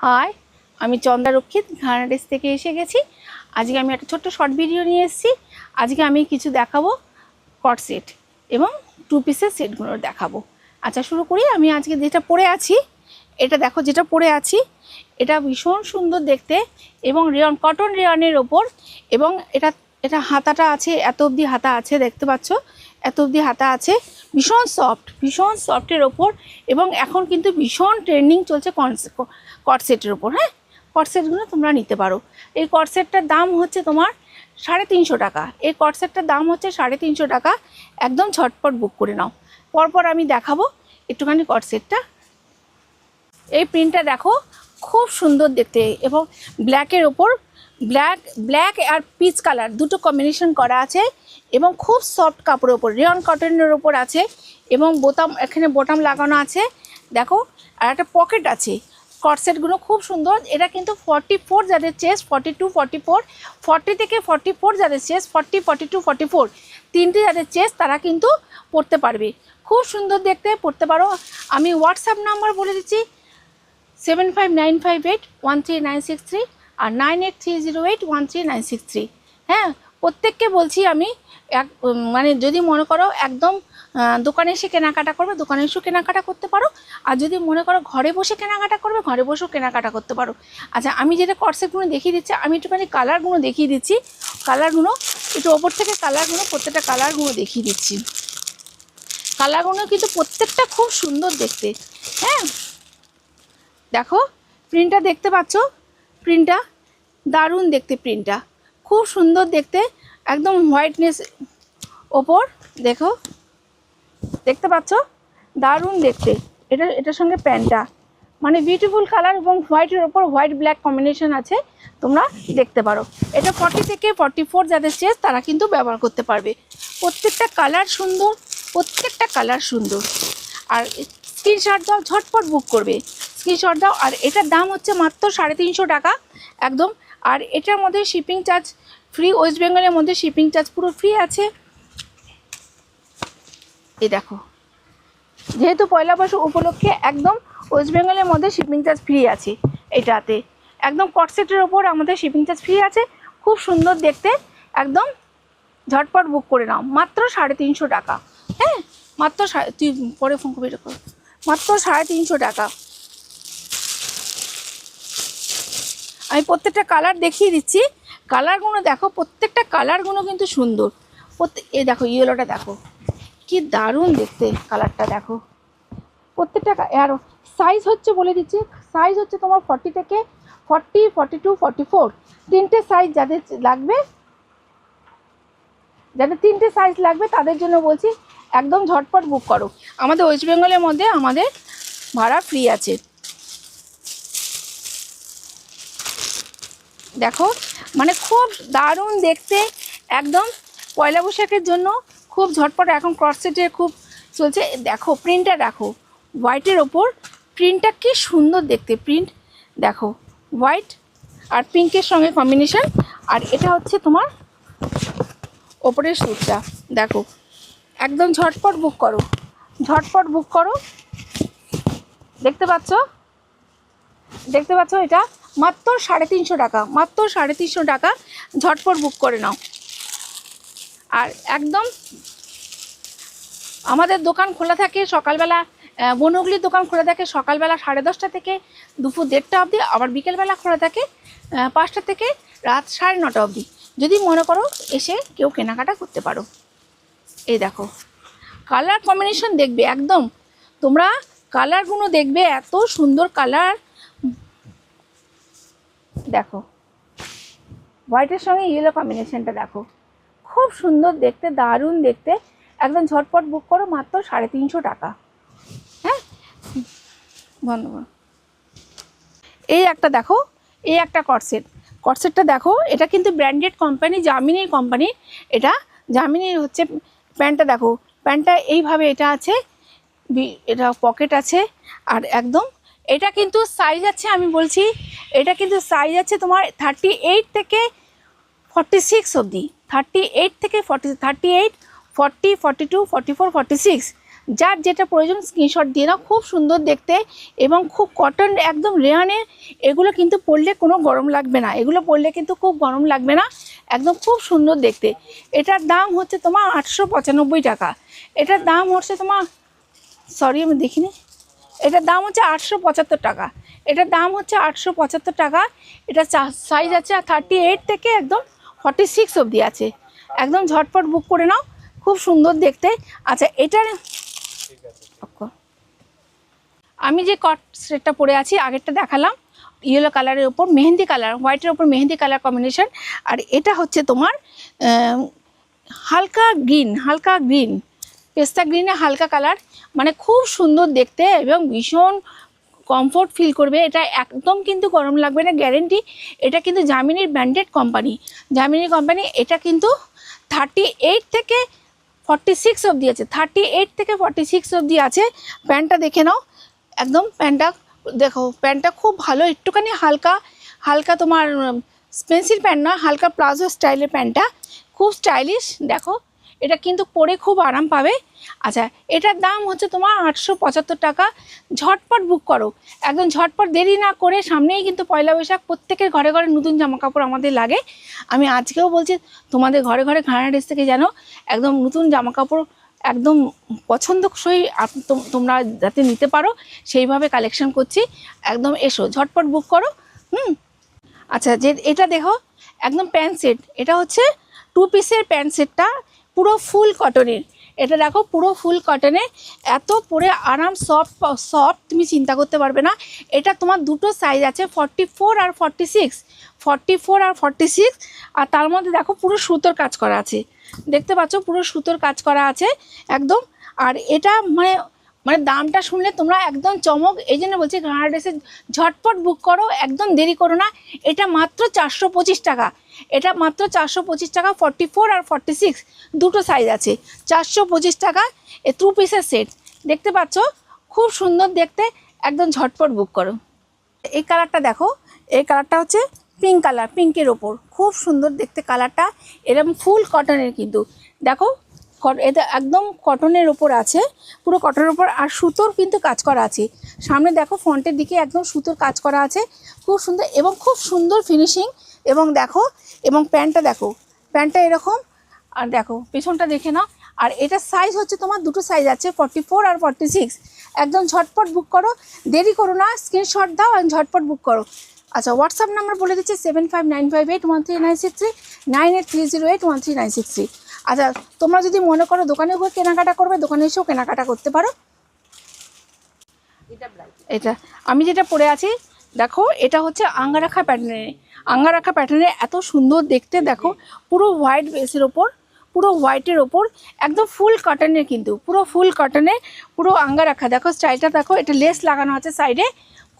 High, আমি চন্দা রক্ষিত, ঘানাডেস থেকে এসে গেছি। আজকে আমি একটা ছোট্ট শর্ট ভিডিও নিয়ে এসেছি। আজকে আমি কিছু দেখাবো কট সেট এবং টু পিসের সেটগুলো দেখাবো। আচ্ছা শুরু করি। আমি আজকে যেটা পরে আছি, এটা দেখো যেটা পরে আছি। এটা ভীষণ সুন্দর দেখতে এবং রেয়ন কটন রেয়নের ওপর এবং এটা এটা হাতাটা আছে, এত অবধি হাতা আছে, দেখতে পাচ্ছ? এত অবধি হাতা আছে। ভীষণ সফট ভীষণ সফটের ওপর এবং এখন কিন্তু ভীষণ ট্রেন্ডিং চলছে কটসেটের ওপর হ্যাঁ? কটসেটগুলো তোমরা নিতে পারো। এই কটসেটটার দাম হচ্ছে তোমার সাড়ে তিনশো টাকা। এই কটসেটটার দাম হচ্ছে সাড়ে তিনশো টাকা। একদম ঝটপট বুক করে নাও। পরপর আমি দেখাবো একটুখানি কটসেটটা এই প্রিন্টটা দেখো, খুব সুন্দর দেখতে এবং ব্ল্যাকের ওপর ব্ল্যাক ব্ল্যাক আর পিচ কালার দুটো কম্বিনেশন করা আছে এবং খুব সফট কাপড়ের ওপর রেয়ন কটনের ওপর আছে এবং বোতাম, এখানে বোতাম লাগানো আছে। দেখো, আর একটা পকেট আছে। কটসেটগুলো খুব সুন্দর। এটা কিন্তু ফর্টি ফোর যাদের chest forty two forty four forty থেকে ফর্টি ফোর যাদের chest forty forty two forty four তিনটে যাদের চেস তারা কিন্তু পড়তে পারবে। খুব সুন্দর দেখতে, পড়তে পারো। আমি হোয়াটসঅ্যাপ নাম্বার বলে দিচ্ছি seven five nine five eight one three nine six three আর nine eight three zero eight one three nine six three হ্যাঁ প্রত্যেককে বলছি আমি এক মানে যদি মনে করো একদম দোকানে এসে কেনাকাটা করবে, দোকানে এসেও কেনাকাটা করতে পারো। আর যদি মনে করো ঘরে বসে কেনাকাটা করবে, ঘরে বসেও কেনাকাটা করতে পারো। আচ্ছা আমি যেটা কটসেটগুলো দেখিয়ে দিচ্ছি, আমি একটুখানি কালারগুলো দেখিয়ে দিচ্ছি। কালারগুলো একটু ওপর থেকে কালারগুলো প্রত্যেকটা কালারগুলো দেখিয়ে দিচ্ছি। কালারগুলো কিন্তু প্রত্যেকটা খুব সুন্দর দেখতে। হ্যাঁ দেখো প্রিন্টটা দেখতে পাচ্ছ? প্রিন্টটা দারুণ দেখতে প্রিন্টটা খুব সুন্দর দেখতে, একদম হোয়াইটনেস ওপর, দেখো। দেখতে পাচ্ছ? দারুণ দেখতে। এটা, এটার সঙ্গে প্যান্টটা। মানে বিউটিফুল কালার এবং হোয়াইটের ওপর হোয়াইট ব্ল্যাক কম্বিনেশন আছে, তোমরা দেখতে পারো। এটা ফর্টি থেকে ফর্টি ফোর যাদের চেস তারা কিন্তু ব্যবহার করতে পারবে। প্রত্যেকটা কালার সুন্দর, প্রত্যেকটা কালার সুন্দর। আর স্ক্রিনশট দাও, ঝটপট বুক করবে। স্ক্রিনশট দাও, আর এটার দাম হচ্ছে মাত্র সাড়ে তিনশো টাকা, একদম। আর এটার মধ্যে শিপিং চার্জ ফ্রি ওয়েস্ট বেঙ্গলের মধ্যে শিপিং চার্জ পুরো ফ্রি আছে। এই দেখো, যেহেতু পয়লা বৈশাখ উপলক্ষে একদম ওয়েস্ট বেঙ্গলের মধ্যে শিপিং চার্জ ফ্রি আছে এটাতে। একদম কটসেটের ওপর আমাদের শিপিং চার্জ ফ্রি আছে, খুব সুন্দর দেখতে, একদম ঝটপট বুক করে নাও, মাত্র সাড়ে তিনশো টাকা। হ্যাঁ মাত্র সাড়ে, তুই পরে ফোন করবি মাত্র সাড়ে তিনশো টাকা। আমি প্রত্যেকটা কালার দেখিয়ে দিচ্ছি। কালারগুলো দেখো, প্রত্যেকটা কালারগুলো কিন্তু সুন্দর। প্রত্যেক এই দেখো ইয়েলোটা দেখো। কি দারুণ দেখতে কালারটা দেখো। প্রত্যেকটা আর সাইজ হচ্ছে বলে দিচ্ছি সাইজ হচ্ছে তোমার ফর্টি থেকে forty forty two forty four তিনটে সাইজ যাদের লাগবে, যাদের তিনটে সাইজ লাগবে, তাদের জন্য বলছি, একদম ঝটপট বুক করো। আমাদের ওয়েস্ট বেঙ্গলের মধ্যে আমাদের ভাড়া ফ্রি আছে। দেখো মানে খুব দারুণ দেখতে, একদম পয়লা বৈশাখের জন্য খুব ঝটপট এখন ক্রসসেটের খুব চলছে। দেখো প্রিন্টটা দেখো হোয়াইটের ওপর প্রিন্টটা কি সুন্দর দেখতে প্রিন্ট দেখো হোয়াইট আর পিঙ্কের সঙ্গে কম্বিনেশন আর এটা হচ্ছে তোমার ওপরের স্যুটটা দেখো, একদম ঝটপট বুক করো, ঝটপট বুক করো, দেখতে পাচ্ছ? দেখতে পাচ্ছ এটা? মাত্র সাড়ে তিনশো টাকা, মাত্র সাড়ে তিনশো টাকা ঝটপট বুক করে নাও। আর একদম আমাদের দোকান খোলা থাকে সকালবেলা বনগুলির দোকান খোলা থাকে সকালবেলা সাড়ে দশটা থেকে দুপুর দেড়টা অবধি, আবার বিকেলবেলা খোলা থাকে পাঁচটা থেকে রাত সাড়ে নটা অবধি। যদি মনে করো এসে কেউ কেনাকাটা করতে পারো। এই দেখো কালার কম্বিনেশন দেখবে একদম। তোমরা কালারগুলো দেখবে, এত সুন্দর কালার দেখো। হোয়াইটের সঙ্গে ইয়েলো কম্বিনেশনটা দেখো। খুব সুন্দর দেখতে, দারুণ দেখতে। একদম ঝটপট বুক করো, মাত্র সাড়ে তিনশো টাকা। হ্যাঁ? করো এই একটা দেখো, এই একটা কটসেট কটসেটটা দেখো, এটা কিন্তু ব্র্যান্ডেড কোম্পানি জামিনীর কোম্পানি এটা জামিনীর হচ্ছে প্যান্টটা দেখো। প্যান্টটা এইভাবে এটা আছে এটা পকেট আছে, আর একদম এটা কিন্তু সাইজ আছে, আমি বলছি, এটা কিন্তু সাইজ আছে তোমার থার্টি এইট থেকে ফর্টি সিক্স অবধি। থার্টি এইট থেকে forty thirty eight forty forty two forty four forty six যার যেটা প্রয়োজন স্ক্রিনশট দিয়ে নাও, খুব সুন্দর দেখতে এবং খুব কটন একদম রেয়ানের এগুলো কিন্তু পরলে কোনো গরম লাগবে না। এগুলো পরলে কিন্তু খুব গরম লাগবে না। একদম খুব সুন্দর দেখতে। এটার দাম হচ্ছে তোমার আটশো পঁচানব্বই টাকা। এটার দাম হচ্ছে তোমার সরি আমি দেখিনি। এটার দাম হচ্ছে আটশো পঁচাত্তর টাকা। এটার দাম হচ্ছে আটশো পঁচাত্তর টাকা। এটা সাইজ আছে থার্টি এইট থেকে একদম ফর্টি সিক্স অবধি আছে। একদম ঝটপট বুক করে নাও, খুব সুন্দর দেখতে। আচ্ছা এটার। আমি যে কট সেটটা পরে আছি, আগেরটা দেখালাম। ইয়েলো কালারের ওপর মেহেন্দি কালার হোয়াইটের ওপর মেহেন্দি কালার কম্বিনেশন আর এটা হচ্ছে তোমার হালকা গ্রিন হালকা গ্রিন পেস্তা গ্রিনে হালকা কালার মানে খুব সুন্দর দেখতে এবং ভীষণ কমফোর্ট ফিল করবে। এটা একদম কিন্তু গরম লাগবে না গ্যারেন্টি এটা কিন্তু জামিনীর ব্র্যান্ডেড কোম্পানি জামিনী কোম্পানি এটা কিন্তু থার্টি এইট থেকে ফর্টি সিক্স অবধি আছে। থার্টি এইট থেকে ফর্টি সিক্স অবধি আছে। প্যান্টটা দেখে নাও। একদম প্যান্টটা দেখো প্যান্টটা খুব ভালো, একটুখানি হালকা হালকা তোমার পেন্সিল প্যান্ট না, হালকা প্লাজো স্টাইলের প্যান্টটা খুব স্টাইলিশ দেখো এটা কিন্তু পরে খুব আরাম পাবে। আচ্ছা এটার দাম হচ্ছে তোমার আটশো পঁচাত্তর টাকা। ঝটপট বুক করো। একদম ঝটপট দেরি না করে সামনেই কিন্তু পয়লা বৈশাখ প্রত্যেকের ঘরে ঘরে নতুন জামা কাপড় আমাদের লাগে। আমি আজকেও বলছি, তোমাদের ঘরে ঘরে ঘাড়া ড্রেস থেকে যেন একদম নতুন জামা কাপড় একদম পছন্দসই তোমরা যাতে নিতে পারো, সেইভাবে কালেকশন করছি। একদম এসো, ঝটপট বুক করো। হুম? আচ্ছা যে, এটা দেখো, একদম প্যান্ট সেট এটা হচ্ছে টু পিসের প্যান্ট সেটটা পুরো ফুল কটনের এটা দেখো, পুরো ফুল কটনে এত পরে আরাম সফট সফট তুমি চিন্তা করতে পারবে না। এটা তোমার দুটো সাইজ আছে ফর্টি ফোর আর ফর্টি সিক্স আর ফর্টি আর তার মধ্যে দেখো পুরো সুতোর কাজ করা আছে। দেখতে পাচ্ছ, পুরো সুতোর কাজ করা আছে, একদম। আর এটা মানে মানে দামটা শুনলে তোমরা একদম চমক, এই জন্য বলছি ঘাড়া ড্রেসে ঝটপট বুক করো, একদম দেরি করো না। এটা মাত্র চারশো পঁচিশ টাকা। এটা মাত্র চারশো পঁচিশ টাকা ফর্টি ফোর আর ফর্টি দুটো সাইজ আছে। চারশো পঁচিশ টাকা, এ টু পিসের সেট দেখতে পাচ্ছ? খুব সুন্দর দেখতে, একদম ঝটপট বুক করো। এই কালারটা দেখো, এই কালারটা হচ্ছে পিঙ্ক কালার পিঙ্কের ওপর। খুব সুন্দর দেখতে কালারটা এরকম ফুল কটনের কিন্তু। দেখো এটা একদম কটনের ওপর আছে, পুরো কটনের ওপর, আর সুতোর কিন্তু কাজ করা আছে। সামনে দেখো ফ্রন্টের দিকে একদম সুতোর কাজ করা আছে, খুব সুন্দর এবং খুব সুন্দর ফিনিশিং এবং দেখো, এবং প্যান্টটা দেখো, প্যান্টটা এরকম, আর দেখো, পেছনটা দেখে নাও, আর এটা সাইজ হচ্ছে তোমার দুটো সাইজ আছে ফর্টি ফোর আর ফর্টি একদম ঝটপট বুক করো, দেরি করো না স্ক্রিনশট দাও আর ঝটপট বুক করো। আচ্ছা হোয়াটসঅ্যাপ নাম্বার বলে দিচ্ছি seven five nine five eight one three nine six three nine eight three zero eight one three nine six three আচ্ছা তোমরা যদি মনে করো দোকানে গিয়ে কেনাকাটা করবে, দোকানে এসেও কেনাকাটা করতে পারো। এটা, আমি যেটা পরে আছি, দেখো, এটা হচ্ছে আঙ্গারাখা প্যাটার্নের আঙ্গারাখা প্যাটার্নের এত সুন্দর দেখতে, দেখো, পুরো হোয়াইট বেসের ওপর, পুরো হোয়াইটের ওপর, একদম ফুল কটনের কিন্তু, পুরো ফুল কটনের পুরো আঙ্গারাখা। দেখো স্টাইলটা দেখো, এটা লেস লাগানো আছে সাইডে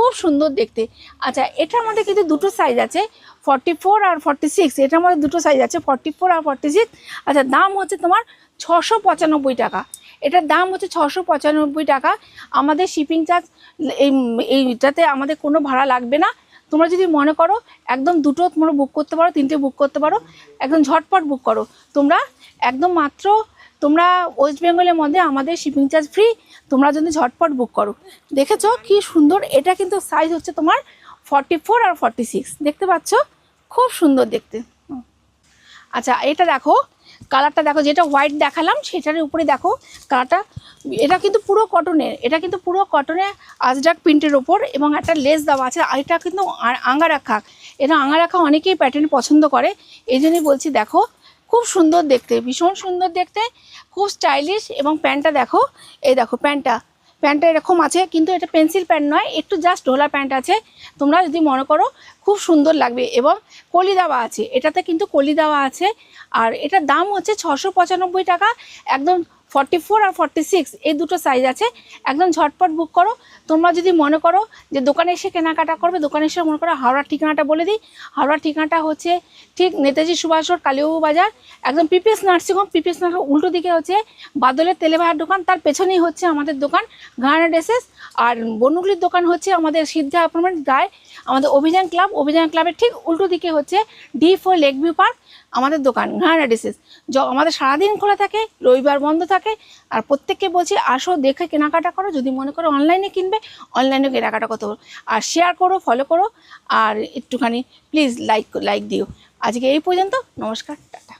খুব সুন্দর দেখতে। আচ্ছা এটার মধ্যে কিন্তু দুটো সাইজ আছে ফর্টি ফোর আর ফর্টি সিক্স এটার মধ্যে দুটো সাইজ আছে ফর্টি ফোর আর ফর্টি আচ্ছা দাম হচ্ছে তোমার ছশো টাকা। এটার দাম হচ্ছে ছশো টাকা। আমাদের শিপিং চার্জ এই, এইটাতে আমাদের কোনো ভাড়া লাগবে না। তোমরা যদি মনে করো একদম দুটো তোমরা বুক করতে পারো, তিনটে বুক করতে পারো, একদম ঝটপট বুক করো। তোমরা একদম মাত্র তোমরা ওয়েস্ট বেঙ্গলের মধ্যে আমাদের শিপিং চার্জ ফ্রি তোমরা যদি ঝটপট বুক করো। দেখেছ কি সুন্দর? এটা কিন্তু সাইজ হচ্ছে তোমার ফর্টি ফোর আর ফর্টি সিক্স দেখতে পাচ্ছ? খুব সুন্দর দেখতে। আচ্ছা এটা দেখো কালারটা দেখো, যেটা হোয়াইট দেখালাম, সেটার উপরে দেখো কালারটা এটা কিন্তু পুরো কটনের এটা কিন্তু পুরো কটনে আজডাক প্রিন্টের ওপর এবং একটা লেস দেওয়া আছে, আর এটা কিন্তু আ- আঙা রাখা এটা আঙা রাখা অনেকেই প্যাটার্ন পছন্দ করে। এই বলছি, দেখো খুব সুন্দর দেখতে, ভীষণ সুন্দর দেখতে। খুব স্টাইলিশ এবং প্যান্টটা দেখো, এই দেখো প্যান্টটা। প্যান্টটা এরকম আছে, কিন্তু এটা পেন্সিল প্যান্ট নয়, একটু জাস্ট ঢোলা প্যান্ট আছে। তোমরা যদি মনে করো, খুব সুন্দর লাগবে এবং কলি দেওয়া আছে। এটাতে কিন্তু কলি দেওয়া আছে। আর এটার দাম হচ্ছে ছশো টাকা। একদম ফর্টি ফোর আর ফর্টি এই দুটো সাইজ আছে। একদম ঝটপট বুক করো। তোমরা যদি মনে করো যে দোকানে এসে কেনাকাটা করবে, দোকানে এসে মনে করো হাওড়ার ঠিকানাটা বলে দিই। হাওড়ার ঠিকানাটা হচ্ছে ঠিক নেতাজি সুভাষ রোড কালীবাবু বাজার। একদম পিপিএস নার্সিংহোম পিপিএস নার্সিং উল্টো দিকে হচ্ছে বাদলের তেলে ভাড়ার দোকান। তার পেছনেই হচ্ছে আমাদের দোকান ঘানা ড্রেসেস আর বনুগুলির দোকান হচ্ছে আমাদের সিদ্ধা অ্যাপার্টমেন্ট গায়ে আমাদের অভিযান ক্লাব, অভিযান ক্লাবের ঠিক উল্টো দিকে হচ্ছে D four lake view park আমাদের দোকান ঘানা ড্রেসেস আমাদের সারাদিন খোলা থাকে, রবিবার বন্ধ থাকে, আর প্রত্যেককে বলছি আসো, দেখে কেনাকাটা করো, যদি মনে করো অনলাইনে কিনবে অনলাইনে কেনাকাটা করতে আর শেয়ার করো ফলো করো, আর একটুখানি প্লিজ লাইক লাইক দিও। আজকে এই পর্যন্ত, নমস্কার, টাটা।